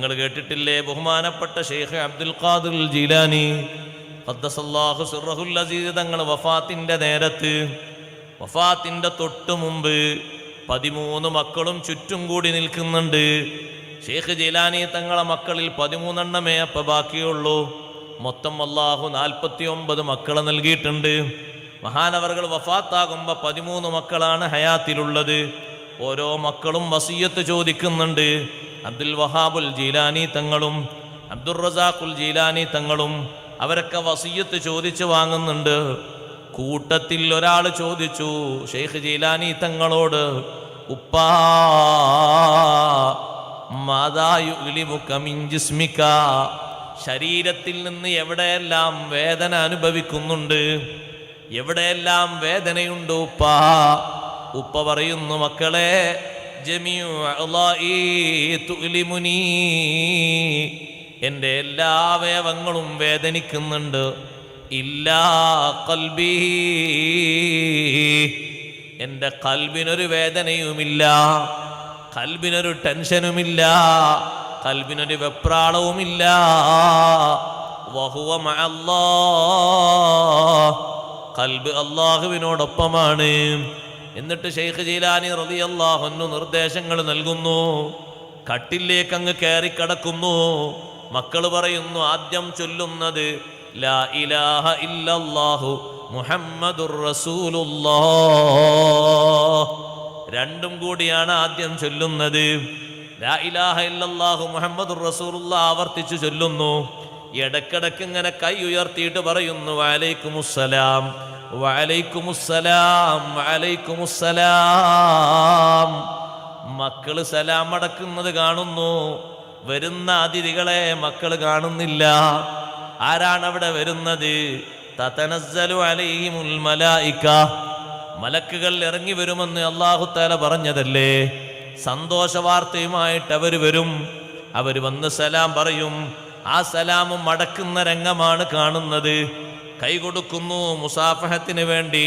നിങ്ങൾ കേട്ടിട്ടില്ലേ? ബഹുമാനപ്പെട്ട ഷെയ്ഖ് അബ്ദുൽ ഖാദിർ ജീലാനി. ഖദ്ദസല്ലാഹു സിർറഹുൽ അസീസ് തങ്ങൾ വഫാത്തിന്റെ നേരത്ത് വഫാത്തിന്റെ തൊട്ടു മുമ്പ് പതിമൂന്ന് മക്കളും ചുറ്റും കൂടി നിൽക്കുന്നുണ്ട്. ഷെയ്ഖ് ജീലാനി തങ്ങളെ മക്കളിൽ പതിമൂന്നെണ്ണമേ അപ്പം ബാക്കിയുള്ളൂ. മൊത്തം അള്ളാഹു നാൽപ്പത്തി ഒമ്പത് മക്കളെ നൽകിയിട്ടുണ്ട്. മഹാനവറുകൾ വഫാത്താകുമ്പോൾ പതിമൂന്ന് മക്കളാണ് ഹയാത്തിലുള്ളത്. ഓരോ മക്കളും വസീയത്ത് ചോദിക്കുന്നുണ്ട്. അബ്ദുൽ വഹാബുൽ ജീലാനി തങ്ങളും അബ്ദുൾ റസാഖുൽ ജീലാനി തങ്ങളും അവരൊക്കെ വസീയത്ത് ചോദിച്ചു വാങ്ങുന്നുണ്ട് കൂട്ടത്തിൽ ഒരാൾ ചോദിച്ചു ഷെയ്ഖ് ജീലാനി തങ്ങളോട് ഉപ്പാ ശരീരത്തിൽ നിന്ന് എവിടെയെല്ലാം വേദന അനുഭവിക്കുന്നുണ്ട് എവിടെയെല്ലാം വേദനയുണ്ട് ഉപ്പ ഉപ്പ പറയുന്നു മക്കളെ. എന്റെ എല്ലാ അവയവങ്ങളും വേദനിക്കുന്നുണ്ട്. ഇല്ലാ കൽബി എന്റെ കൽബിനൊരു വേദനയുമില്ല. കൽബിനൊരു ടെൻഷനുമില്ല. കൽബിനൊരു വെപ്രാളവുമില്ല. വഹുവ അല്ലാ കൽബ് അള്ളാഹുവിനോടൊപ്പമാണ് എന്നിട്ട് ഷെയ്ഖ് ജീലാനി റതിയല്ലാഹുന്നു നിർദ്ദേശങ്ങൾ നൽകുന്നു. കട്ടിലേക്ക് അങ്ങ് കയറിക്കടക്കുന്നു മക്കൾ പറയുന്നു ആദ്യം ചൊല്ലുന്നത് ലാ ഇലാഹ ഇല്ലല്ലാഹു മുഹമ്മദുർ രണ്ടും കൂടിയാണ് ആദ്യം ചൊല്ലുന്നത്. ലാ ഇലാഹ ഇല്ലല്ലാഹു മുഹമ്മദുർ റസൂലുള്ള ആവർത്തിച്ചു ചൊല്ലുന്നു. ഇടക്കിടക്ക് ഇങ്ങനെ കൈ ഉയർത്തിയിട്ട് പറയുന്നു വലൈക്കുമുസ്സലാം. വലൈക്കുമുസ്സലാം വലൈക്കുമുസ്സലാം. മക്കൾ സലാം അടക്കുന്നത് കാണുന്നു. വരുന്ന അതിഥികളെ മക്കൾ കാണുന്നില്ല. ആരാണ് അവിടെ വരുന്നത്? തതനസ്സലു അലൈഹിമുൽ മലായിക മലക്കുകൾ ഇറങ്ങി വരുമെന്ന് അള്ളാഹു താല പറഞ്ഞതല്ലേ? സന്തോഷ വാർത്തയുമായിട്ട് അവർ വരും. അവർ വന്ന് സലാം പറയും. ആ സലാമും മടക്കുന്ന രംഗമാണ് കാണുന്നത്. കൈ കൊടുക്കുന്നു മുസാഫഹത്തിന് വേണ്ടി.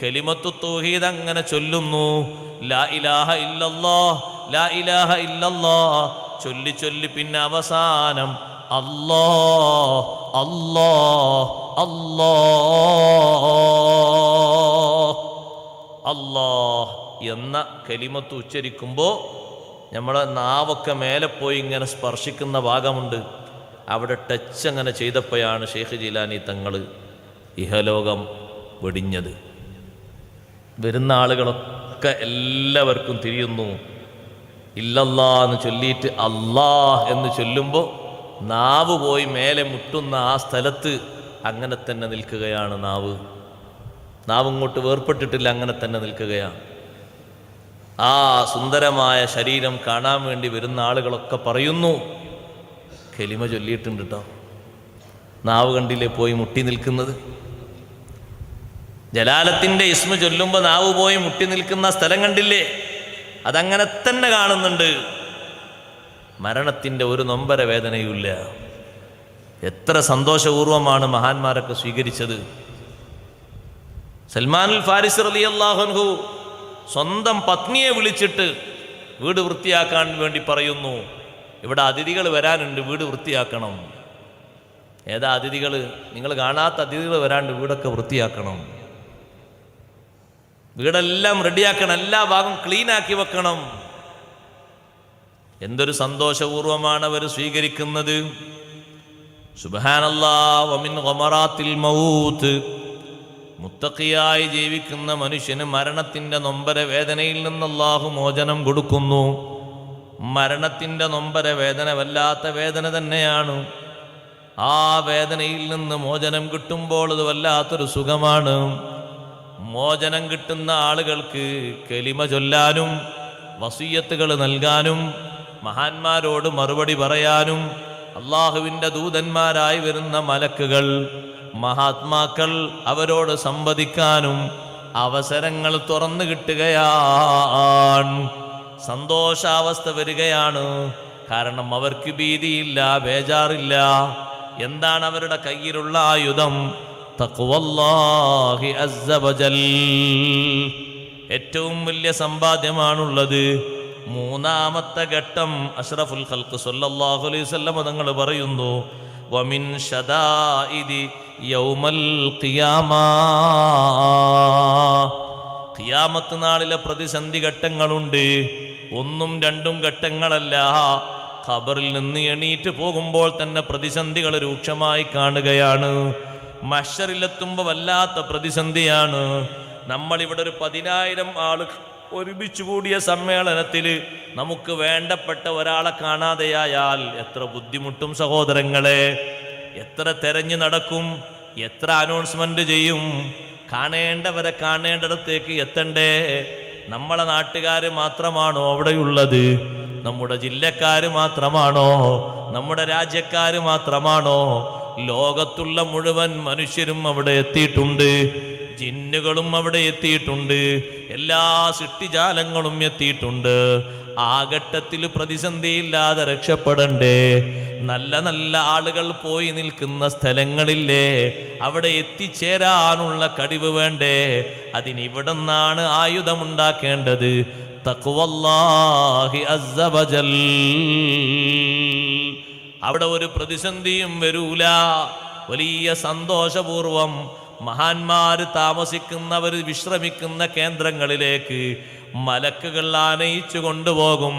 കലിമത്തു തൗഹീദ് അങ്ങനെ ചൊല്ലുന്നു. ലാ ഇലാഹ ഇല്ലല്ലാ ലാ ഇലാഹ ഇല്ലല്ലാ ചൊല്ലി ചൊല്ലി പിന്നെ അവസാനം അല്ലാ അല്ലാ അല്ലാ അല്ലാ എന്ന കലിമത്ത് ഉച്ചരിക്കുമ്പോൾ നമ്മളെ നാവൊക്കെ മേലെ പോയി ഇങ്ങനെ സ്പർശിക്കുന്ന ഭാഗമുണ്ട്. അവിടെ ടച്ച് അങ്ങനെ ചെയ്തപ്പോഴാണ് ഷെയ്ഖ് ജീലാനി തങ്ങൾ ഇഹലോകം വെടിഞ്ഞത്. വരുന്ന ആളുകളൊക്കെ എല്ലാവർക്കും തിരിയുന്നു. ഇല്ലല്ലാ എന്ന് ചൊല്ലിയിട്ട് അല്ലാഹ് എന്ന് ചൊല്ലുമ്പോൾ നാവ് പോയി മേലെ മുട്ടുന്ന ആ സ്ഥലത്ത് അങ്ങനെ തന്നെ നിൽക്കുകയാണ് നാവ്. നാവ് ഇങ്ങോട്ട് വേർപ്പെട്ടിട്ടില്ല അങ്ങനെ തന്നെ നിൽക്കുകയാണ്. ആ സുന്ദരമായ ശരീരം കാണാൻ വേണ്ടി വരുന്ന ആളുകളൊക്കെ പറയുന്നു കെലിമ ചൊല്ലിയിട്ടുണ്ട് കേട്ടോ നാവ് കണ്ടില്ലേ പോയി മുട്ടി നിൽക്കുന്നത്? ജലാലത്തിന്റെ ഇസ്മ ചൊല്ലുമ്പോൾ നാവ് പോയി മുട്ടി നിൽക്കുന്ന സ്ഥലം കണ്ടില്ലേ? അതങ്ങനെ തന്നെ കാണുന്നുണ്ട്. മരണത്തിന്റെ ഒരു നൊമ്പര വേദനയുമില്ല. എത്ര സന്തോഷപൂർവമാണ് മഹാന്മാരൊക്കെ സ്വീകരിച്ചത്. സൽമാനുൽ ഫാരിസ് അലി അള്ളാഹുൻഹു സ്വന്തം പത്നിയെ വിളിച്ചിട്ട് വീട് വൃത്തിയാക്കാൻ വേണ്ടി പറയുന്നു. ഇവിടെ അതിഥികൾ വരാനുണ്ട് വീട് വൃത്തിയാക്കണം. ഏതാ അതിഥികൾ? നിങ്ങൾ കാണാത്ത അതിഥികൾ വരാണ്ട് വീടൊക്കെ വൃത്തിയാക്കണം. വീടെല്ലാം റെഡിയാക്കണം എല്ലാ ഭാഗം ക്ലീനാക്കി വെക്കണം. എന്തൊരു സന്തോഷപൂർവമാണ് അവർ സ്വീകരിക്കുന്നത്. മുത്തക്കിയായി ജീവിക്കുന്ന മനുഷ്യന് മരണത്തിന്റെ നൊമ്പര വേദനയിൽ നിന്ന് മോചനം കൊടുക്കുന്നു. മരണത്തിന്റെ നൊമ്പര വേദന വല്ലാത്ത വേദന തന്നെയാണ്. ആ വേദനയിൽ നിന്ന് മോചനം കിട്ടുമ്പോൾ അത് വല്ലാത്തൊരു സുഖമാണ്. മോചനം കിട്ടുന്ന ആളുകൾക്ക് കെലിമ ചൊല്ലാനും വസീയത്തുകൾ നൽകാനും മഹാന്മാരോട് മറുപടി പറയാനും അള്ളാഹുവിന്റെ ദൂതന്മാരായി വരുന്ന മലക്കുകൾ മഹാത്മാക്കൾ അവരോട് സംവദിക്കാനും അവസരങ്ങൾ തുറന്നു കിട്ടുകയാണ്. സന്തോഷാവസ്ഥ വരികയാണ്. കാരണം അവർക്ക് ഭീതിയില്ല ബേജാറില്ല. എന്താണ് അവരുടെ കയ്യിലുള്ള ആയുധം? ഏറ്റവും വലിയ സമ്പാദ്യമാണുള്ളത്. മൂന്നാമത്തെ ഘട്ടം അഷ്റഫുൽ ഖൽക്ക് സല്ലല്ലാഹു അലൈഹി വസല്ലം തങ്ങൾ പറയുന്നു വമിൻ ഷദാഇദി യൗമൽ ഖിയാമാ. ഖിയാമത്ത് നാളിലെ പ്രതിസന്ധി ഘട്ടങ്ങളുണ്ട്. ഒന്നും രണ്ടും ഘട്ടങ്ങളല്ല. ഖബറിൽ നിന്ന് എണീറ്റ് പോകുമ്പോൾ തന്നെ പ്രതിസന്ധികൾ രൂക്ഷമായി കാണുകയാണ്. മഷറിലെത്തുമ്പോൾ വല്ലാത്ത പ്രതിസന്ധിയാണ്. നമ്മൾ ഇവിടെ ഒരു പതിനായിരം ആളുകൾ ഒരുമിച്ച് കൂടിയ സമ്മേളനത്തിൽ നമുക്ക് വേണ്ടപ്പെട്ട ഒരാളെ കാണാതെയായാൽ എത്ര ബുദ്ധിമുട്ടും സഹോദരങ്ങളെ. എത്ര തെരഞ്ഞു നടക്കും എത്ര അനൗൺസ്മെന്റ് ചെയ്യും. കാണേണ്ടവരെ കാണേണ്ടിടത്തേക്ക് എത്തണ്ടേ? നമ്മളെ നാട്ടുകാർ മാത്രമാണോ അവിടെയുള്ളത്? നമ്മുടെ ജില്ലക്കാർ മാത്രമാണോ? നമ്മുടെ രാജ്യക്കാർ മാത്രമാണോ? ലോകത്തുള്ള മുഴുവൻ മനുഷ്യരും അവിടെ എത്തിയിട്ടുണ്ട്. ജിന്നുകളും അവിടെ എത്തിയിട്ടുണ്ട്. എല്ലാ സൃഷ്ടിജാലങ്ങളും എത്തിയിട്ടുണ്ട്. ആ ഘട്ടത്തിൽ പ്രതിസന്ധിയില്ലാതെ രക്ഷപ്പെടണ്ടേ. നല്ല നല്ല ആളുകൾ പോയി നിൽക്കുന്ന സ്ഥലങ്ങളില്ലേ? അവിടെ എത്തിച്ചേരാനുള്ള കഴിവ് വേണ്ടേ? അതിനിവിടെ നിന്നാണ് ആയുധമുണ്ടാക്കേണ്ടത് അവിടെ ഒരു പ്രതിസന്ധിയും വരൂല. വലിയ സന്തോഷപൂർവം മഹാന്മാര് താമസിക്കുന്നവർ വിശ്രമിക്കുന്ന കേന്ദ്രങ്ങളിലേക്ക് മലക്കുകൾ ആനയിച്ചു കൊണ്ടുപോകും.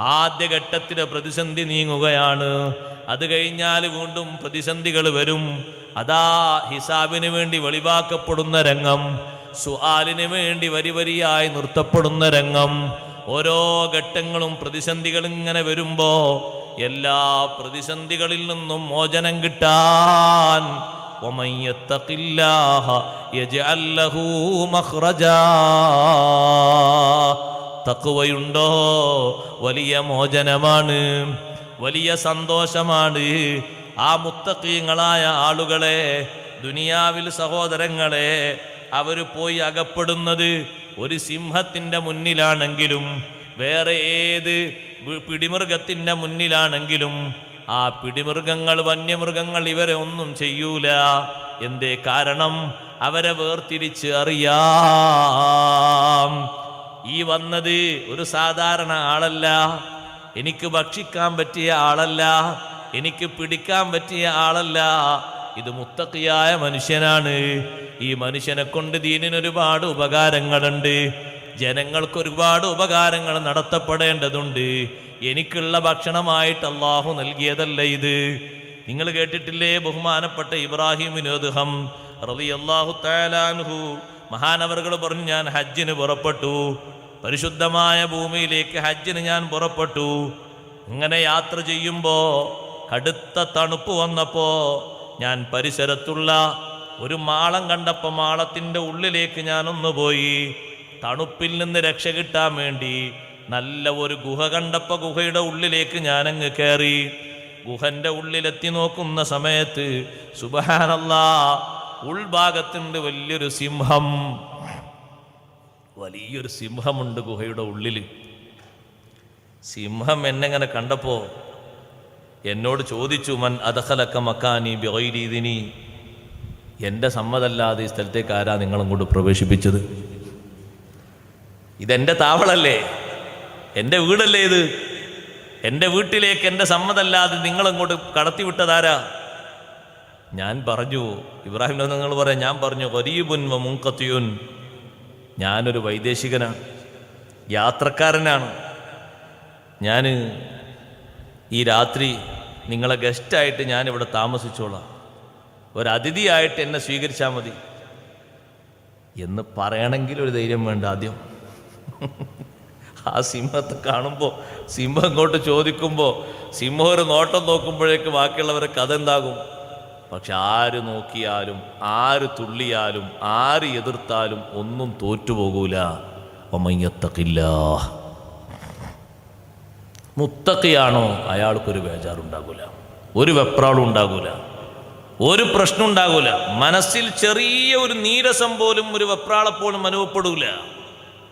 ആദ്യഘട്ടത്തിലെ പ്രതിസന്ധി നീങ്ങുകയാണ്. അത് കഴിഞ്ഞാൽ വീണ്ടും പ്രതിസന്ധികൾ വരും. അതാ ഹിസാബിന് വേണ്ടി വെളിവാക്കപ്പെടുന്ന രംഗം സുആലിന് വേണ്ടി വരി വരിയായി നിർത്തപ്പെടുന്ന രംഗം. ഓരോ ഘട്ടങ്ങളും പ്രതിസന്ധികൾ ഇങ്ങനെ വരുമ്പോ എല്ലാ പ്രതിസന്ധികളിൽ നിന്നും മോചനം കിട്ടാൻ ومن يتق الله يجعل له مخرجا തക്കുവയുണ്ടോ വലിയ മോചനമാണ് വലിയ സന്തോഷമാണ് ആ മുത്തക്കീങ്ങളായ ആളുകളെ ദുനിയാവിൽ സഹോദരങ്ങളെ അവർ പോയി അകപ്പെടുന്നത് ഒരു സിംഹത്തിൻ്റെ മുന്നിലാണെങ്കിലും വേറെ ഏത് വി- പിടിമൃഗത്തിൻ്റെ മുന്നിലാണെങ്കിലും ആ പിടിമൃഗങ്ങൾ വന്യമൃഗങ്ങൾ ഇവരെ ഒന്നും ചെയ്യൂല. എന്തേ കാരണം? അവരെ വേർതിരിച്ച് അറിയാം. ഈ വന്നത് ഒരു സാധാരണ ആളല്ല. എനിക്ക് ഭക്ഷിക്കാൻ പറ്റിയ ആളല്ല. എനിക്ക് പിടിക്കാൻ പറ്റിയ ആളല്ല. ഇത് മുത്തക്കിയായ മനുഷ്യനാണ്. ഈ മനുഷ്യനെ കൊണ്ട് ദീനിന് ഒരുപാട് ഉപകാരങ്ങളുണ്ട്. ജനങ്ങൾക്ക് ഒരുപാട് ഉപകാരങ്ങൾ നടത്തപ്പെടേണ്ടതുണ്ട്. എനിക്കുള്ള ഭക്ഷണമായിട്ട് അള്ളാഹു നൽകിയതല്ല ഇത്? നിങ്ങൾ കേട്ടിട്ടില്ലേ ബഹുമാനപ്പെട്ട ഇബ്രാഹിം വിനോദഹം അള്ളാഹു തആലാൻഹു മഹാനവറുകൾ പറഞ്ഞു ഞാൻ ഹജ്ജിന് പുറപ്പെട്ടു. പരിശുദ്ധമായ ഭൂമിയിലേക്ക് ഹജ്ജിന് ഞാൻ പുറപ്പെട്ടു. ഇങ്ങനെ യാത്ര ചെയ്യുമ്പോൾ കടുത്ത തണുപ്പ് വന്നപ്പോൾ ഞാൻ പരിസരത്തുള്ള ഒരു മാളം കണ്ടപ്പോൾ മാളത്തിന്റെ ഉള്ളിലേക്ക് ഞാനൊന്നു പോയി. തണുപ്പിൽ നിന്ന് രക്ഷ കിട്ടാൻ വേണ്ടി നല്ല ഒരു ഗുഹ കണ്ടപ്പോൾ ഗുഹയുടെ ഉള്ളിലേക്ക് ഞാനങ്ങ് കയറി ഗുഹന്റെ ഉള്ളിലെത്തി നോക്കുന്ന സമയത്ത് സുബഹാനല്ല ഉൾഭാഗത്തുണ്ട് വലിയൊരു സിംഹം. വലിയൊരു സിംഹമുണ്ട് ഗുഹയുടെ ഉള്ളിൽ സിംഹം എന്നെങ്ങനെ കണ്ടപ്പോ എന്നോട് ചോദിച്ചു മൻ അതഹലക്ക മക്കാനി ബിഗൈരീദിനി എന്റെ സമ്മതല്ലാതെ ഈ സ്ഥലത്തേക്ക് ആരാ നിങ്ങളും കൊണ്ട് പ്രവേശിപ്പിച്ചത്? ഇതെന്റെ താവളല്ലേ? എന്റെ വീടല്ലേ ഇത്? എന്റെ വീട്ടിലേക്ക് എന്റെ സമ്മതല്ലാതെ നിങ്ങളിങ്ങോട്ട് കടത്തിവിട്ടതാരാ? ഞാൻ പറഞ്ഞു ഇബ്രാഹിം നിങ്ങൾ പറയാം ഞാൻ പറഞ്ഞു ഗരീബുൻ വ ഞാനൊരു വൈദേശികനാണ് യാത്രക്കാരനാണ്. ഞാൻ ഈ രാത്രി നിങ്ങളെ ഗസ്റ്റായിട്ട് ഞാനിവിടെ താമസിച്ചോളാം. ഒരതിഥിയായിട്ട് എന്നെ സ്വീകരിച്ചാൽ മതി. എന്ന് പറയണമെങ്കിൽ ഒരു ധൈര്യം വേണ്ട ആദ്യം. ആ സിംഹത്തെ കാണുമ്പോൾ സിംഹം ഇങ്ങോട്ട് ചോദിക്കുമ്പോൾ സിംഹം ഒരു നോട്ടം നോക്കുമ്പോഴേക്ക് ബാക്കിയുള്ളവരെ കഥ എന്താകും? പക്ഷെ ആര് നോക്കിയാലും ആര് തുള്ളിയാലും ആര് എതിർത്താലും ഒന്നും തോറ്റുപോകൂല ഒമയ്യത്തക്കില്ല മുത്തക്കിയാണോ അയാൾക്കൊരു ബേജാറുണ്ടാകൂല. ഒരു വെപ്രാളും ഉണ്ടാകൂല. ഒരു പ്രശ്നം ഉണ്ടാകൂല. മനസ്സിൽ ചെറിയ ഒരു നീരസം പോലും ഒരു വെപ്രാളപ്പോലും അനുഭവപ്പെടൂല.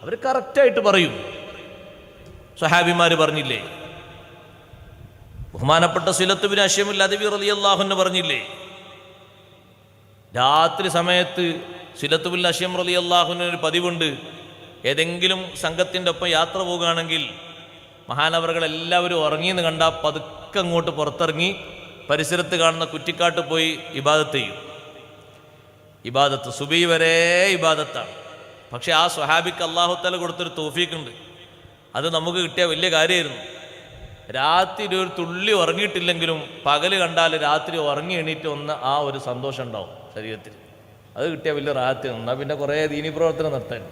അവർ കറക്റ്റായിട്ട് പറയും. സഹാബിമാര് പറഞ്ഞില്ലേ? ബഹുമാനപ്പെട്ട സിലത്തുബിൻ അഷ്യമിൽ അദബി റലി അള്ളാഹുന്ന് പറഞ്ഞില്ലേ? രാത്രി സമയത്ത് സിലത്തുബിൽ അഷ്യം റലി അള്ളാഹുവിനൊരു പതിവുണ്ട്. ഏതെങ്കിലും സംഘത്തിന്റെ ഒപ്പം യാത്ര പോകുകയാണെങ്കിൽ മഹാനവറുകളെല്ലാവരും ഉറങ്ങി ഉറങ്ങിയെന്ന് കണ്ടാൽ പതുക്കെ അങ്ങോട്ട് പുറത്തിറങ്ങി പരിസരത്ത് കാണുന്ന കുറ്റിക്കാട്ട് പോയി ഇബാദത്ത് ചെയ്യും. ഇബാദത്ത് സുബി വരെ ഇബാദത്താണ്. പക്ഷേ ആ സ്വഹാബിക്ക് അള്ളാഹുത്തല കൊടുത്തൊരു തോഫീക്കുണ്ട്. അത് നമുക്ക് കിട്ടിയ വലിയ കാര്യമായിരുന്നു. രാത്രി ഒരു തുള്ളി ഉറങ്ങിയിട്ടില്ലെങ്കിലും പകൽ കണ്ടാൽ രാത്രി ഉറങ്ങി എണീറ്റ് വന്ന ആ ഒരു സന്തോഷം ഉണ്ടാവും ശരീരത്തിൽ. അത് കിട്ടിയ വലിയ റാത്തി എന്നാൽ പിന്നെ കുറേ ദീനി പ്രവർത്തനം നടത്താൻ.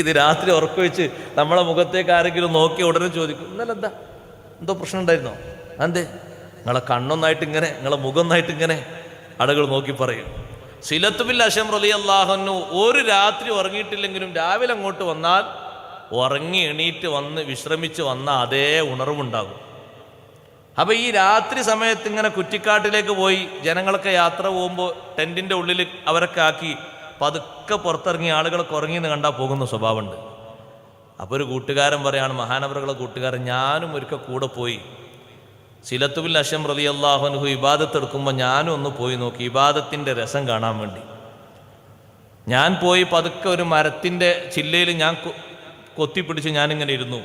ഇത് രാത്രി ഉറക്കുവെച്ച് നമ്മളെ മുഖത്തേക്ക് ആരെങ്കിലും നോക്കി ഉടനെ ചോദിക്കും ഇന്നലെ എന്താ? എന്തോ പ്രശ്നം ഉണ്ടായിരുന്നോ? എന്തേ നിങ്ങളെ കണ്ണൊന്നായിട്ട് ഇങ്ങനെ നിങ്ങളെ മുഖമൊന്നായിട്ട് ഇങ്ങനെ? ആളുകൾ നോക്കി പറയും. സിലത്തുബിൽ അഷം റലി അള്ളാഹുനു ഒരു രാത്രി ഉറങ്ങിയിട്ടില്ലെങ്കിലും രാവിലെ അങ്ങോട്ട് വന്നാൽ ഉറങ്ങി എണീറ്റ് വന്ന് വിശ്രമിച്ച് വന്ന അതേ ഉണർവുണ്ടാകും. അപ്പൊ ഈ രാത്രി സമയത്ത് ഇങ്ങനെ കുറ്റിക്കാട്ടിലേക്ക് പോയി ജനങ്ങളൊക്കെ യാത്ര പോകുമ്പോൾ ടെന്റിന്റെ ഉള്ളിൽ അവരൊക്കെ ആക്കി പതുക്കെ പുറത്തിറങ്ങി ആളുകളൊക്കെ ഉറങ്ങിയെന്ന് കണ്ടാൽ പോകുന്ന സ്വഭാവമുണ്ട്. അപ്പോൾ ഒരു കൂട്ടുകാരൻ പറയാണ് മഹാനവറുകളെ കൂട്ടുകാരൻ ഞാനും ഒരിക്കൽ കൂടെ പോയി. സിലത്തുബിൽ അഷം റലി അള്ളാഹുനുഹു ഇബാദത്ത് എടുക്കുമ്പോൾ ഞാനും ഒന്ന് പോയി നോക്കി ഇബാദത്തിന്റെ രസം കാണാൻ വേണ്ടി. ഞാൻ പോയി പതുക്കെ ഒരു മരത്തിന്റെ ചില്ലയിൽ ഞാൻ കൊത്തിപ്പിടിച്ച് ഞാനിങ്ങനെ ഇരുന്നു.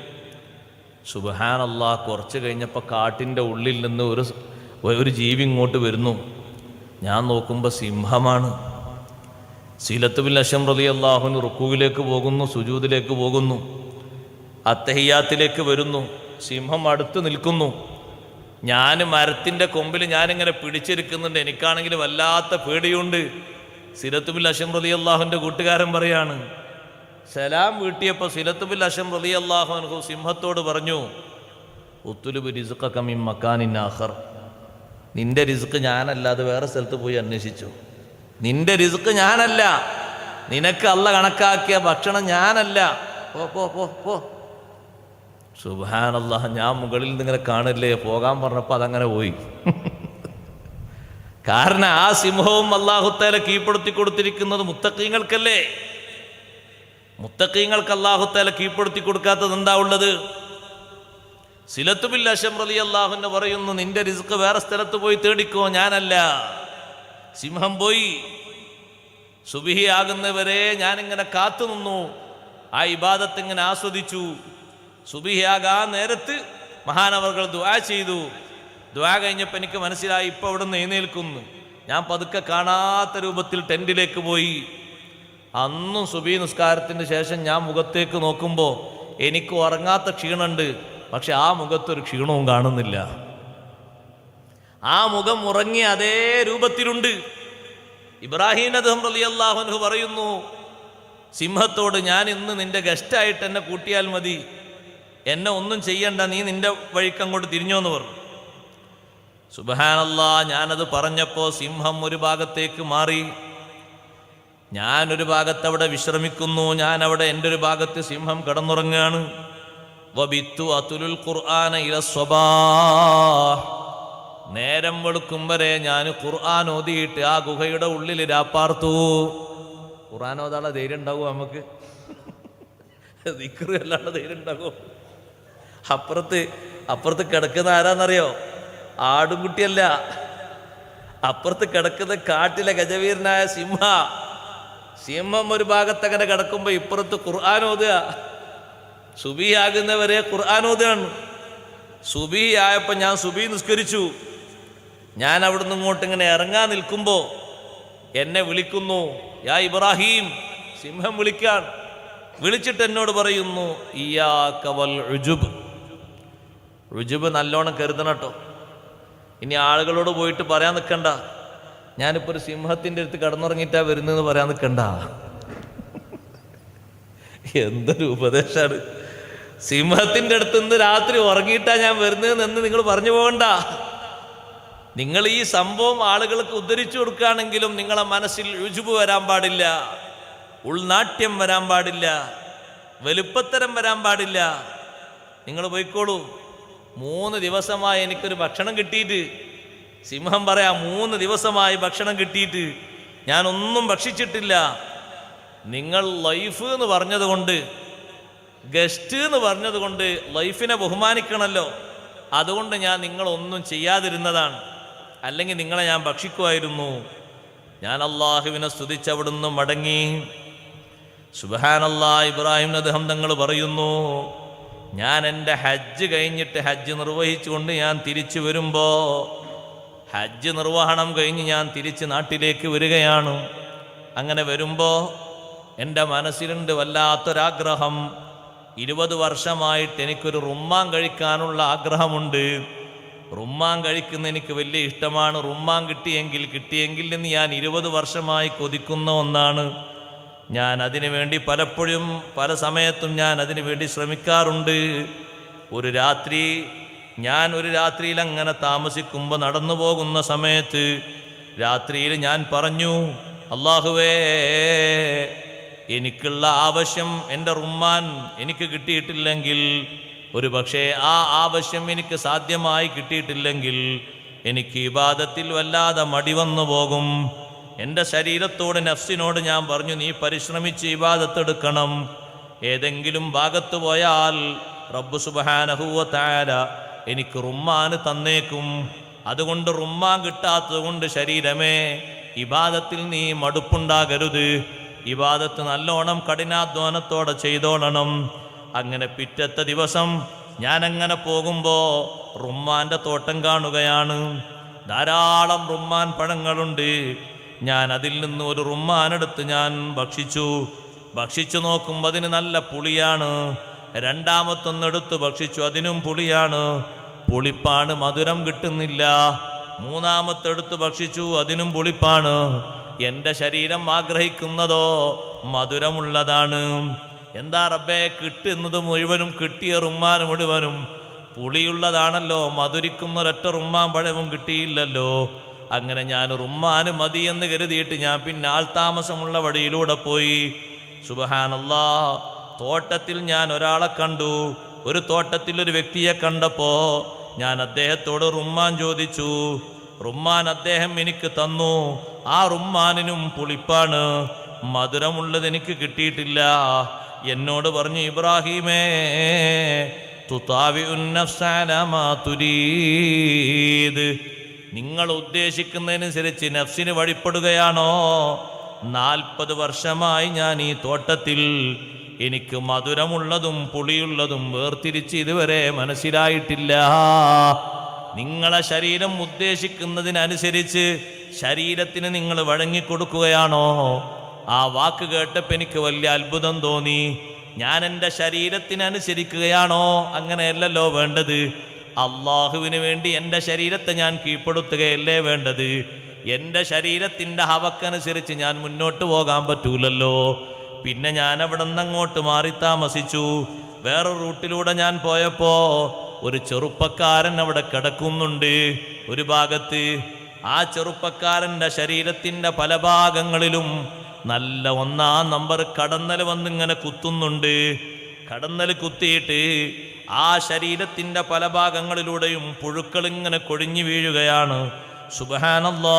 സുബഹാനല്ലാ കുറച്ച് കഴിഞ്ഞപ്പോൾ കാട്ടിന്റെ ഉള്ളിൽ നിന്ന് ഒരു ഒരു ജീവി ഇങ്ങോട്ട് വരുന്നു. ഞാൻ നോക്കുമ്പോൾ സിംഹമാണ്. സീലത്തുബിൽ അഷം റലി അള്ളാഹുന് റുക്കുവിലേക്ക് പോകുന്നു സുജൂദിലേക്ക് പോകുന്നു. അത്തഹിയാത്തിലേക്ക് വരുന്നു. സിംഹം അടുത്ത് നിൽക്കുന്നു. ഞാൻ മരത്തിന്റെ കൊമ്പിൽ ഞാനിങ്ങനെ പിടിച്ചിരിക്കുന്നുണ്ട്. എനിക്കാണെങ്കിൽ വല്ലാത്ത പേടിയുണ്ട്. സിരത്തുബിൽ അഷം റലി അള്ളാഹുന്റെ കൂട്ടുകാരൻ പറയാണ് സലാം വീട്ടിയപ്പോൾ സിലത്തുബിൽ അഷം റലി അള്ളാഹു സിംഹത്തോട് പറഞ്ഞു ഉത്തുലുബ് റിസുഖ കമിം മക്കാനിൻ ആഹർ നിന്റെ റിസുക്ക് ഞാനല്ലാതെ വേറെ സ്ഥലത്ത് പോയി അന്വേഷിച്ചു. നിന്റെ റിസുക്ക് ഞാനല്ല. നിനക്ക് അല്ല കണക്കാക്കിയ ഭക്ഷണം ഞാനല്ല. പോ പോ പോ പോ. സുബാനല്ല ഞാൻ മുകളിൽ നിന്ന് ഇങ്ങനെ കാണില്ലേ? പോകാൻ പറഞ്ഞപ്പോൾ അതങ്ങനെ പോയി. കാരണം ആ സിംഹവും അള്ളാഹുത്തേല കീഴ്പ്പെടുത്തി കൊടുത്തിരിക്കുന്നത് മുത്തക്കീങ്ങൾക്കല്ലേ മുത്തക്കീങ്ങൾക്ക് അള്ളാഹുത്താല കീഴ്പ്പെടുത്തി കൊടുക്കാത്തത് എന്താ ഉള്ളത്? സിലത്തുബിൽ അഷം റലി പറയുന്നു നിന്റെ റിസ്ക് വേറെ സ്ഥലത്ത് പോയി തേടിക്കോ ഞാനല്ല. സിംഹം പോയി. സുബിഹി ആകുന്നവരെ ഞാനിങ്ങനെ കാത്തു നിന്നു. ആ ഇബാദത്ത് ഇങ്ങനെ ആസ്വദിച്ചു. സുബിഹിയാകാൻ നേരത്ത് മഹാനവർകൾ ദ്വാ ചെയ്തു. ദ്വാ കഴിഞ്ഞപ്പോൾ എനിക്ക് മനസ്സിലായി ഇപ്പം അവിടെ നിന്ന് എഴുന്നേൽക്കുന്നു. ഞാൻ പതുക്കെ കാണാത്ത രൂപത്തിൽ ടെന്റിലേക്ക് പോയി. അന്നും സുബി നിസ്കാരത്തിന് ശേഷം ഞാൻ മുഖത്തേക്ക് നോക്കുമ്പോൾ എനിക്ക് ഉറങ്ങാത്ത ക്ഷീണമുണ്ട്. പക്ഷെ ആ മുഖത്തൊരു ക്ഷീണവും കാണുന്നില്ല. ആ മുഖം ഉറങ്ങിയ അതേ രൂപത്തിലുണ്ട്. ഇബ്രാഹിം നദം റലി അള്ളാഹുനു പറയുന്നു സിംഹത്തോട് ഞാൻ ഇന്ന് നിന്റെ ഗസ്റ്റായിട്ട് എന്നെ കൂട്ടിയാൽ മതി. എന്നെ ഒന്നും ചെയ്യണ്ട നീ നിന്റെ വഴിക്ക് അങ്ങോട്ട് തിരിഞ്ഞോ എന്ന് പറഞ്ഞു. സുബഹാനല്ലാ ഞാനത് പറഞ്ഞപ്പോൾ സിംഹം ഒരു ഭാഗത്തേക്ക് മാറി. ഞാനൊരു ഭാഗത്ത് അവിടെ വിശ്രമിക്കുന്നു ഞാൻ അവിടെ എന്റെ ഒരു ഭാഗത്ത് സിംഹം കിടന്നുറങ്ങുകയാണ് വബിത്തു അതുലുൽ ഖുർആന ഇല നേരം വെളുക്കും വരെ ഞാൻ ഖുർആൻ ഓതിയിട്ട് ആ ഗുഹയുടെ ഉള്ളിൽ രാപ്പാർത്തു ഖുർആൻ ഓതാനുള്ള ധൈര്യം ഉണ്ടാകുമോ നമുക്ക്? ദിക്റ് അല്ലാണ്ട് ധൈര്യം ഉണ്ടാകുമോ അപ്പുറത്ത് അപ്പുറത്ത് കിടക്കുന്ന ആരാന്നറിയോ? ആടുംകുട്ടിയല്ല. അപ്പുറത്ത് കിടക്കുന്ന കാട്ടിലെ ഗജവീരനായ സിംഹ. സിംഹം ഒരു ഭാഗത്ത് അങ്ങനെ കിടക്കുമ്പോൾ ഇപ്പുറത്ത് ഖുർആൻ ഓതുക. സുബി ആകുന്നവരെ ഖുർആൻ സുബി ആയപ്പോൾ ഞാൻ സുബി നിസ്കരിച്ചു. ഞാൻ അവിടുന്ന് ഇങ്ങോട്ട് ഇങ്ങനെ ഇറങ്ങാൻ നിൽക്കുമ്പോൾ എന്നെ വിളിക്കുന്നു യാ ഇബ്രാഹിം സിംഹം വിളിക്കാൻ വിളിച്ചിട്ട് എന്നോട് പറയുന്നു ഇയാ കവൽ ഋജുബ് ഋജുബ് നല്ലോണം കരുതണം കേട്ടോ. ഇനി ആളുകളോട് പോയിട്ട് പറയാൻ നിൽക്കണ്ട. ഞാനിപ്പോൾ ഒരു സിംഹത്തിന്റെ അടുത്ത് കടന്നുറങ്ങിയിട്ടാ വരുന്നെന്ന് പറയാൻ നിൽക്കണ്ട എന്തൊരു ഉപദേശാണ്. സിംഹത്തിന്റെ അടുത്ത് നിന്ന് രാത്രി ഉറങ്ങിയിട്ടാ ഞാൻ വരുന്നതെന്ന് നിങ്ങൾ പറഞ്ഞു പോകണ്ട. നിങ്ങൾ ഈ സംഭവം ആളുകൾക്ക് ഉദ്ധരിച്ചു കൊടുക്കുകയാണെങ്കിലും നിങ്ങളെ മനസ്സിൽ രുചുബ് വരാൻ പാടില്ല. ഉൾനാട്യം വരാൻ പാടില്ല. വലുപ്പത്തരം വരാൻ പാടില്ല. നിങ്ങൾ പോയിക്കോളൂ. മൂന്ന് ദിവസമായി എനിക്കൊരു ഭക്ഷണം കിട്ടിയിട്ട് സിംഹം പറയാ മൂന്ന് ദിവസമായി ഭക്ഷണം കിട്ടിയിട്ട് ഞാനൊന്നും ഭക്ഷിച്ചിട്ടില്ല. നിങ്ങൾ ലൈഫ് എന്ന് പറഞ്ഞതുകൊണ്ട് ഗസ്റ്റ് എന്ന് പറഞ്ഞതുകൊണ്ട് ലൈഫിനെ ബഹുമാനിക്കണമല്ലോ അതുകൊണ്ട് ഞാൻ നിങ്ങളൊന്നും ചെയ്യാതിരുന്നതാണ്. അല്ലെങ്കിൽ നിങ്ങളെ ഞാൻ ഭക്ഷിക്കുമായിരുന്നു. ഞാൻ അള്ളാഹുവിനെ സ്തുതിച്ചവിടുന്ന് മടങ്ങി. സുബഹാനല്ലാ ഇബ്രാഹിം അദ്ദേഹം തങ്ങൾ പറയുന്നു ഞാൻ എന്റെ ഹജ്ജ് കഴിഞ്ഞിട്ട് ഹജ്ജ് നിർവഹിച്ചുകൊണ്ട് ഞാൻ തിരിച്ചു വരുമ്പോൾ ഹജ്ജ് നിർവഹണം കഴിഞ്ഞ് ഞാൻ തിരിച്ച് നാട്ടിലേക്ക് വരികയാണ്. അങ്ങനെ വരുമ്പോൾ എന്റെ മനസ്സിലുണ്ട് വല്ലാത്തൊരാഗ്രഹം. ഇരുപത് വർഷമായിട്ട് എനിക്കൊരു റുമ്മാൻ കഴിക്കാനുള്ള ആഗ്രഹമുണ്ട്. റുമ്മാൻ കഴിക്കുന്ന എനിക്ക് വലിയ ഇഷ്ടമാണ്. റുമ്മാൻ കിട്ടിയെങ്കിൽ കിട്ടിയെങ്കിൽ എന്ന് ഞാൻ ഇരുപത് വർഷമായി കൊതിക്കുന്ന ഒന്നാണ്. ഞാൻ അതിനു വേണ്ടി പലപ്പോഴും പല സമയത്തും ഞാൻ അതിനു വേണ്ടി ശ്രമിക്കാറുണ്ട്. ഒരു രാത്രി ഞാൻ ഒരു രാത്രിയിൽ അങ്ങനെ താമസിക്കുമ്പോൾ നടന്നു പോകുന്ന സമയത്ത് രാത്രിയിൽ ഞാൻ പറഞ്ഞു അള്ളാഹുവേ എനിക്കുള്ള ആവശ്യം എന്റെ റുമ്മാൻ എനിക്ക് കിട്ടിയിട്ടില്ലെങ്കിൽ ഒരു പക്ഷേ ആ ആവശ്യം എനിക്ക് സാധ്യമായി കിട്ടിയിട്ടില്ലെങ്കിൽ എനിക്ക് ഇബാദത്തിൽ വല്ലാതെ മടി വന്നു പോകും. എന്റെ ശരീരത്തോട് നഫ്സിനോട് ഞാൻ പറഞ്ഞു നീ പരിശ്രമിച്ച് ഇബാദത്തെടുക്കണം ഏതെങ്കിലും ഭാഗത്ത് പോയാൽ റബ്ബു സുബഹാനഹുവ താര എനിക്ക് റുമ്മാന് തന്നേക്കും. അതുകൊണ്ട് റുമ്മാൻ കിട്ടാത്തതുകൊണ്ട് ശരീരമേ ഇബാദത്തിൽ നീ മടുപ്പുണ്ടാകരുത്. ഇബാദത്ത് നല്ലോണം കഠിനാധ്വാനത്തോടെ ചെയ്തോളണം. അങ്ങനെ പിറ്റത്തെ ദിവസം ഞാൻ അങ്ങനെ പോകുമ്പോ റുമ്മാന്റെ തോട്ടം കാണുകയാണ്. ധാരാളം റുമ്മാൻ പഴങ്ങളുണ്ട്. ഞാൻ അതിൽ നിന്ന് ഒരു റുമ്മാനെടുത്ത് ഞാൻ ഭക്ഷിച്ചു. ഭക്ഷിച്ചു നോക്കുമ്പോൾ അതിന് നല്ല പുളിയാണ്. രണ്ടാമത്തൊന്നെടുത്ത് ഭക്ഷിച്ചു. അതിനും പുളിയാണ്. പുളിപ്പാണ് മധുരം കിട്ടുന്നില്ല. മൂന്നാമത്തെടുത്ത് ഭക്ഷിച്ചു. അതിനും പുളിപ്പാണ്. എന്റെ ശരീരം ആഗ്രഹിക്കുന്നതോ മധുരമുള്ളതാണ്. എന്താ റബ്ബേ കിട്ടുന്നത് മുഴുവനും കിട്ടിയ റുമ്മാൻ മുഴുവനും പുളിയുള്ളതാണല്ലോ. മധുരിക്കുന്ന ഒരൊറ്റ റുമ്മാൻ പഴവും കിട്ടിയില്ലല്ലോ. അങ്ങനെ ഞാൻ റുമ്മാന് മതി എന്ന് കരുതിയിട്ട് ഞാൻ പിന്നെ ആൾതാമസമുള്ള വഴിയിലൂടെ പോയി. സുബഹാനല്ലാ തോട്ടത്തിൽ ഞാൻ ഒരാളെ കണ്ടു. ഒരു തോട്ടത്തിൽ ഒരു വ്യക്തിയെ കണ്ടപ്പോൾ ഞാൻ അദ്ദേഹത്തോട് റുമ്മാൻ ചോദിച്ചു റുമ്മാൻ അദ്ദേഹം എനിക്ക് തന്നു. ആ റുമ്മാനിനും പുളിപ്പാണ്. മധുരമുള്ളത് എനിക്ക് കിട്ടിയിട്ടില്ല. എന്നോട് പറഞ്ഞു ഇബ്രാഹിമേ തുതാവി തുരീദ്. നിങ്ങൾ ഉദ്ദേശിക്കുന്നതിനനുസരിച്ച് നഫ്സിന് വഴിപ്പെടുകയാണോ? നാൽപ്പത് വർഷമായി ഞാൻ ഈ തോട്ടത്തിൽ എനിക്ക് മധുരമുള്ളതും പുളിയുള്ളതും വേർതിരിച്ച് ഇതുവരെ മനസ്സിലായിട്ടില്ല. നിങ്ങളെ ശരീരം ഉദ്ദേശിക്കുന്നതിനനുസരിച്ച് ശരീരത്തിന് നിങ്ങൾ വഴങ്ങിക്കൊടുക്കുകയാണോ? ആ വാക്ക് കേട്ടപ്പോൾ എനിക്ക് വലിയ അത്ഭുതം തോന്നി. ഞാൻ എന്റെ ശരീരത്തിനനുസരിക്കുകയാണോ? അങ്ങനെയല്ലല്ലോ വേണ്ടത്. അള്ളാഹുവിന് വേണ്ടി എന്റെ ശരീരത്തെ ഞാൻ കീഴ്പ്പെടുത്തുകയല്ലേ വേണ്ടത്? എന്റെ ശരീരത്തിന്റെ ഹവക്കനുസരിച്ച് ഞാൻ മുന്നോട്ട് പോകാൻ പറ്റൂലല്ലോ. പിന്നെ ഞാൻ അവിടെ നിന്ന് അങ്ങോട്ട് മാറി താമസിച്ചു വേറെ റൂട്ടിലൂടെ ഞാൻ പോയപ്പോ ഒരു ചെറുപ്പക്കാരൻ അവിടെ കിടക്കുന്നുണ്ട്. ഒരു ഭാഗത്ത് ആ ചെറുപ്പക്കാരന്റെ ശരീരത്തിന്റെ പല ഭാഗങ്ങളിലും നല്ല ഒന്നാം നമ്പർ കടന്നൽ വന്നിങ്ങനെ കുത്തുന്നുണ്ട്. കടന്നൽ കുത്തിയിട്ട് ആ ശരീരത്തിന്റെ പല ഭാഗങ്ങളിലൂടെയും പുഴുക്കൾ ഇങ്ങനെ കൊഴിഞ്ഞു വീഴുകയാണ്. സുബഹാനല്ലാ.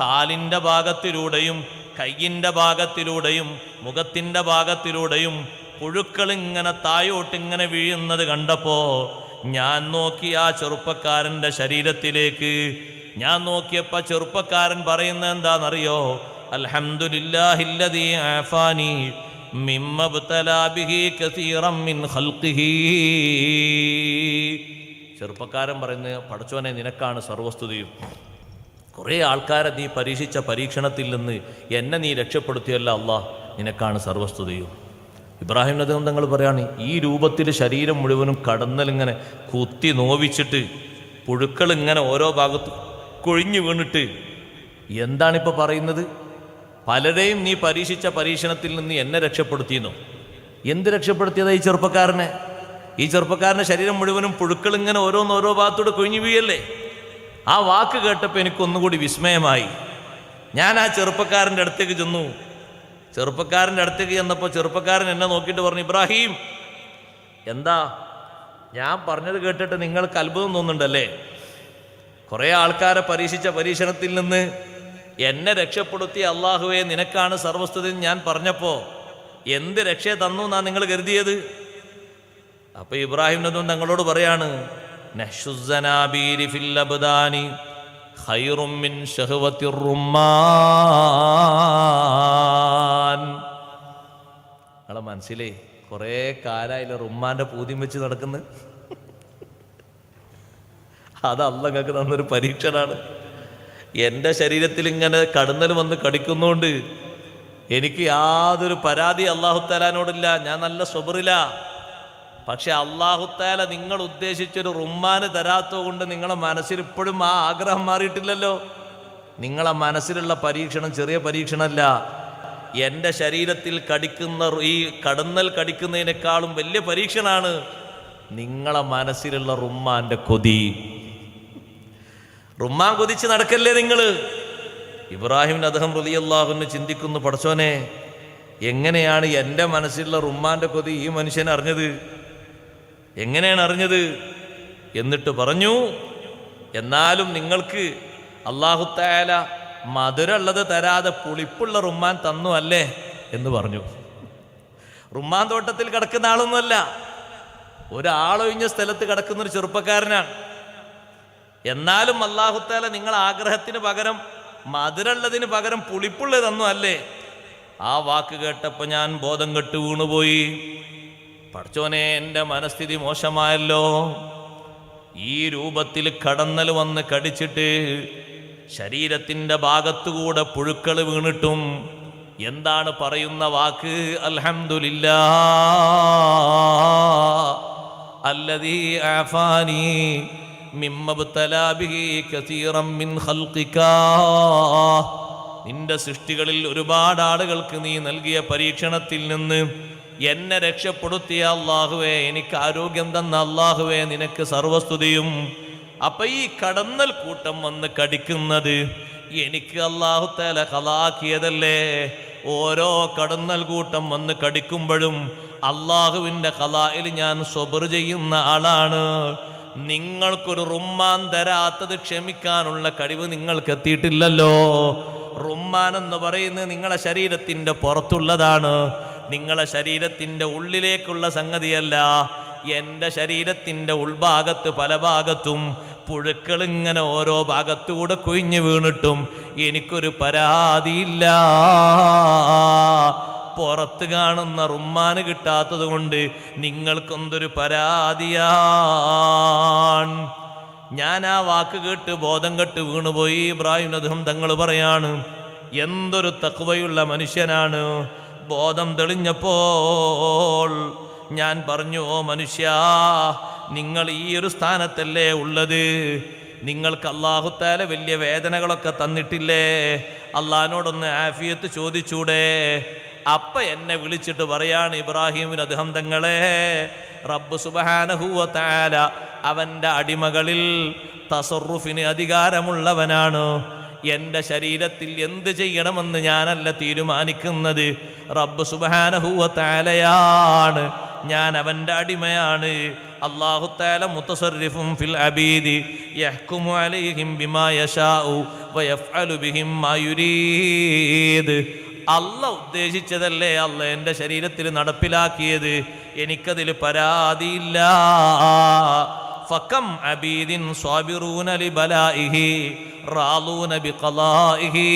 കാലിന്റെ ഭാഗത്തിലൂടെയും കയ്യിന്റെ ഭാഗത്തിലൂടെയും മുഖത്തിന്റെ ഭാഗത്തിലൂടെയും പുഴുക്കൾ ഇങ്ങനെ തായോട്ടിങ്ങനെ വീഴുന്നത് കണ്ടപ്പോൾ ഞാൻ നോക്കി ആ ചെറുപ്പക്കാരന്റെ ശരീരത്തിലേക്ക്. ഞാൻ നോക്കിയപ്പോൾ ചെറുപ്പക്കാരൻ പറയുന്ന എന്താണെന്നറിയോ? അൽഹംദുലില്ലാഹില്ലദീ മിൻ ഖൽഖിഹി. ചെറുപ്പക്കാരൻ പറയുന്നത് പഠിച്ചോനെ നിനക്കാണ് സർവസ്തുതിയും. കുറേ ആൾക്കാരെ നീ പരീക്ഷിച്ച പരീക്ഷണത്തിൽ നിന്ന് എന്നെ നീ രക്ഷപ്പെടുത്തിയല്ല അള്ളാഹ് നിനക്കാണ് സർവസ്തുതയും. ഇബ്രാഹിം അദ്ദേഹം തങ്ങൾ പറയാണ് ഈ രൂപത്തിൽ ശരീരം മുഴുവനും കടന്നലിങ്ങനെ കുത്തി നോവിച്ചിട്ട് പുഴുക്കൾ ഇങ്ങനെ ഓരോ ഭാഗത്ത് കൊഴിഞ്ഞു വീണിട്ട് എന്താണിപ്പോൾ പറയുന്നത്? പലരെയും നീ പരീക്ഷിച്ച പരീക്ഷണത്തിൽ നിന്ന് എന്നെ രക്ഷപ്പെടുത്തിയെന്നോ? എന്ത് രക്ഷപ്പെടുത്തിയതാ ഈ ചെറുപ്പക്കാരനെ? ഈ ചെറുപ്പക്കാരന്റെ ശരീരം മുഴുവനും പുഴുക്കൾ ഇങ്ങനെ ഓരോന്നോരോ ഭാഗത്തൂടെ കൊഴിഞ്ഞു വീഴല്ലേ? ആ വാക്ക് കേട്ടപ്പോൾ എനിക്കൊന്നുകൂടി വിസ്മയമായി. ഞാൻ ആ ചെറുപ്പക്കാരന്റെ അടുത്തേക്ക് ചെന്നു. ചെറുപ്പക്കാരന്റെ അടുത്തേക്ക് ചെന്നപ്പോൾ ചെറുപ്പക്കാരൻ എന്നെ നോക്കിയിട്ട് പറഞ്ഞു ഇബ്രാഹിം എന്താ? ഞാൻ പറഞ്ഞത് കേട്ടിട്ട് നിങ്ങൾക്ക് അത്ഭുതം തോന്നുന്നുണ്ടല്ലേ? കുറേ ആൾക്കാരെ പരീക്ഷിച്ച പരീക്ഷണത്തിൽ നിന്ന് എന്നെ രക്ഷപ്പെടുത്തി അള്ളാഹുവെ നിനക്കാണ് സർവസ്തുതി ഞാൻ പറഞ്ഞപ്പോൾ എന്ത് രക്ഷയെ തന്നു എന്നാണ് നിങ്ങൾ കരുതിയത്? അപ്പോൾ ഇബ്രാഹിം നദും തങ്ങളോട് പറയാണ് നിങ്ങളെ മനസ്സിലേ കുറേ കാലായില്ല റുമ്മാന്റെ പൂതിയും വെച്ച് നടക്കുന്നത് അത് അല്ലങ്ങൾക്ക് തന്നൊരു പരീക്ഷണാണ് എന്റെ ശരീരത്തിൽ ഇങ്ങനെ കടന്നൽ വന്ന് കടിക്കുന്നോണ്ട് എനിക്ക് യാതൊരു പരാതി അള്ളാഹുത്തലാനോടില്ല ഞാൻ നല്ല സ്വബറില. പക്ഷെ അള്ളാഹുത്താല നിങ്ങൾ ഉദ്ദേശിച്ചൊരു റുമ്മാന് തരാത്തത് കൊണ്ട് നിങ്ങളെ മനസ്സിൽ ഇപ്പോഴും ആ ആഗ്രഹം മാറിയിട്ടില്ലല്ലോ. നിങ്ങളെ മനസ്സിലുള്ള പരീക്ഷണം ചെറിയ പരീക്ഷണമല്ല. എന്റെ ശരീരത്തിൽ കടിക്കുന്ന ഈ കടന്നൽ കടിക്കുന്നതിനേക്കാളും വലിയ പരീക്ഷണാണ് നിങ്ങളെ മനസ്സിലുള്ള റുമ്മാന്റെ കൊതി. റുമ്മാൻ കൊതിച്ച് നടക്കല്ലേ നിങ്ങൾ ഇബ്രാഹിം അദ്ദേഹം റലിയല്ലാഹുന്ന് ചിന്തിക്കുന്നു പടച്ചോനെ എങ്ങനെയാണ് എന്റെ മനസ്സിലുള്ള റുമ്മാന്റെ കൊതി ഈ മനുഷ്യൻ അറിഞ്ഞത്? എങ്ങനെയാണ് അറിഞ്ഞത്? എന്നിട്ട് പറഞ്ഞു എന്നാലും നിങ്ങൾക്ക് അള്ളാഹുത്തായാല മധുരമുള്ളത് തരാതെ പുളിപ്പുള്ള റുമ്മാൻ തന്നു അല്ലേ? എന്ന് പറഞ്ഞു. റുമ്മാൻ തോട്ടത്തിൽ കിടക്കുന്ന ആളൊന്നുമല്ല. ഒരാളൊഴിഞ്ഞ സ്ഥലത്ത് കിടക്കുന്ന ഒരു ചെറുപ്പക്കാരനാണ്. എന്നാലും അള്ളാഹുത്താല നിങ്ങൾ ആഗ്രഹത്തിന് പകരം മധുരമുള്ളതിന് പകരം പുളിപ്പുള്ളത് തന്നു അല്ലേ? ആ വാക്ക് കേട്ടപ്പോൾ ഞാൻ ബോധം കെട്ട് വീണുപോയി. പഠിച്ചോനെ എന്റെ മനസ്ഥിതി മോശമായല്ലോ. ഈ രൂപത്തിൽ കടന്നൽ വന്ന് കടിച്ചിട്ട് ശരീരത്തിന്റെ ഭാഗത്തുകൂടെ പുഴുക്കൾ വീണിട്ടും എന്താണ് പറയുന്ന വാക്ക്? അൽഹമില്ല ആഫാനി നിന്റെ സൃഷ്ടികളിൽ ഒരുപാട് ആളുകൾക്ക് നീ നൽകിയ പരീക്ഷണത്തിൽ നിന്ന് എന്നെ രക്ഷപ്പെടുത്തിയ അള്ളാഹുവേ എനിക്ക് ആരോഗ്യം തന്ന അള്ളാഹുവേ നിനക്ക് സർവസ്തുതിയും. അപ്പൊ ഈ കടന്നൽ കൂട്ടം വന്ന് കടിക്കുന്നത് എനിക്ക് അള്ളാഹു തല കലാക്കിയതല്ലേ ഓരോ കടന്നൽ കൂട്ടം വന്ന് കടിക്കുമ്പോഴും അള്ളാഹുവിന്റെ കലായിൽ ഞാൻ സ്വബർ ചെയ്യുന്ന ആളാണ്. നിങ്ങൾക്കൊരു റുമ്മാൻ തരാത്തത് ക്ഷമിക്കാനുള്ള കഴിവ് നിങ്ങൾക്ക് എത്തിയിട്ടില്ലല്ലോ. റുമ്മാൻ എന്ന് പറയുന്നത് നിങ്ങളുടെ ശരീരത്തിന്റെ പുറത്തുള്ളതാണ്. നിങ്ങളെ ശരീരത്തിന്റെ ഉള്ളിലേക്കുള്ള സംഗതിയല്ല. എന്റെ ശരീരത്തിന്റെ ഉൾഭാഗത്ത് പല ഭാഗത്തും പുഴുക്കൾ ഇങ്ങനെ ഓരോ ഭാഗത്തുകൂടെ കുഴിഞ്ഞു വീണിട്ടും എനിക്കൊരു പരാതിയില്ല. പുറത്ത് കാണുന്ന റുമ്മാന് കിട്ടാത്തത് കൊണ്ട് നിങ്ങൾക്കൊന്തൊരു പരാതിയാണ്. ഞാൻ ആ വാക്ക് കേട്ട് ബോധം കെട്ട് വീണുപോയി. ഇബ്രാഹിം അദ്ദേഹം തങ്ങൾ പറയാണ് എന്തൊരു തക്കുവയുള്ള മനുഷ്യനാണ്. ബോധം തെളിഞ്ഞപ്പോൾ ഞാൻ പറഞ്ഞു ഓ മനുഷ്യ നിങ്ങൾ ഈ ഒരു സ്ഥാനത്തല്ലേ ഉള്ളത്? നിങ്ങൾക്ക് അള്ളാഹുത്താല വലിയ വേദനകളൊക്കെ തന്നിട്ടില്ലേ? അള്ളഹാനോടൊന്ന് ആഫിയത്ത് ചോദിച്ചൂടെ? അപ്പ എന്നെ വിളിച്ചിട്ട് പറയാണ് ഇബ്രാഹിമിന് അദ്ദേഹം തങ്ങളെ റബ്ബ് സുബഹാനഹുവ താല അവന്റെ അടിമകളിൽ തസറുഫിന് അധികാരമുള്ളവനാണ്. എന്റെ ശരീരത്തിൽ എന്ത് ചെയ്യണമെന്ന് ഞാനല്ല തീരുമാനിക്കുന്നത്. റബ്ബ് സുബഹാനഹുവ താലയാണ് ഞാൻ അവന്റെ അടിമയാണ്. അള്ളാഹുത്താല മുത്തസറിഫും ഫിൽ അബീദി യഹ്കുമു അലൈഹിം ബിമാ യശാഉ ബിഹിം മാ യുരീദ്. അല്ല ഉദ്ദേശിച്ചതല്ലേ അല്ല എന്റെ ശരീരത്തിൽ നടപ്പിലാക്കിയത്. എനിക്കതിൽ പരാതിയില്ല. ഫക്കം അബീദിൻ صابرون لبلائه റാലൂന ബിഖലായിഹി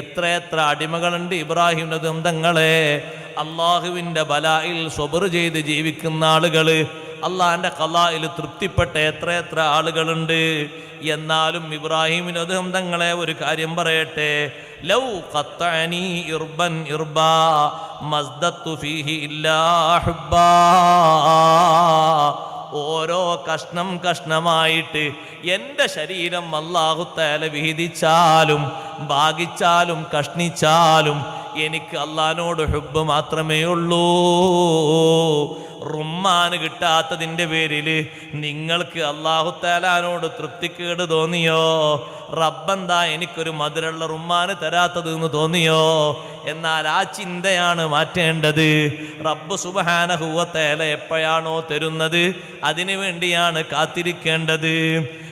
എത്ര എത്ര അടിമകളുണ്ട് ഇബ്രാഹിം നദം തങ്ങളെ അള്ളാഹുവിന്റെ ബലായിൽ സ്വബർ ചെയ്ത് ജീവിക്കുന്ന ആളുകൾ അള്ളാഹിന്റെ കലായിൽ തൃപ്തിപ്പെട്ട എത്ര എത്ര ആളുകളുണ്ട്. എന്നാലും ഇബ്രാഹിമിന് അദ്ദേഹം തങ്ങളെ ഒരു കാര്യം പറയട്ടെ. ലൗ ഖത്തഅനി ഇർബൻ ഇർബാ മസ്ദത്തു ഫീഹി ഇല്ലാ ഹുബ്ബാ. ഓരോ കഷ്ണം കഷ്ണമായിട്ട് എന്റെ ശരീരം അള്ളാഹുത്തേല വിഹിതിച്ചാലും ഭാഗിച്ചാലും കഷ്ണിച്ചാലും എനിക്ക് അള്ളഹാനോട് ഹുബ് മാത്രമേ ഉള്ളൂ റുമ്മാന് കിട്ടാത്തതിന്റെ പേരിൽ നിങ്ങൾക്ക് അള്ളാഹുത്താലാനോട് തൃപ്തിക്കേട് തോന്നിയോ? റബ്ബെന്താ എനിക്കൊരു മധുരമുള്ള റുമ്മാന് തരാത്തത് എന്ന് തോന്നിയോ? എന്നാൽ ആ ചിന്തയാണ് മാറ്റേണ്ടത്. റബ്ബ് സുബഹാനഹുവത്തേല എപ്പോഴാണോ തരുന്നത് അതിനു വേണ്ടിയാണ് കാത്തിരിക്കേണ്ടത്.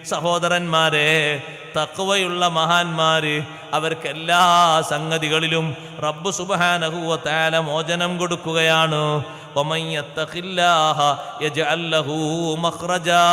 സഹോദരന്മാരെ തക്കവയുള്ള മഹാന്മാര് അവർക്ക് എല്ലാ സംഗതികളിലും റബ്ബ് സുബഹാനഹുവ താല മോചനം കൊടുക്കുകയാണ്. ഒമയ്യത്തഖില്ലാഹ യജഅല്ലഹു മഹ്റജാ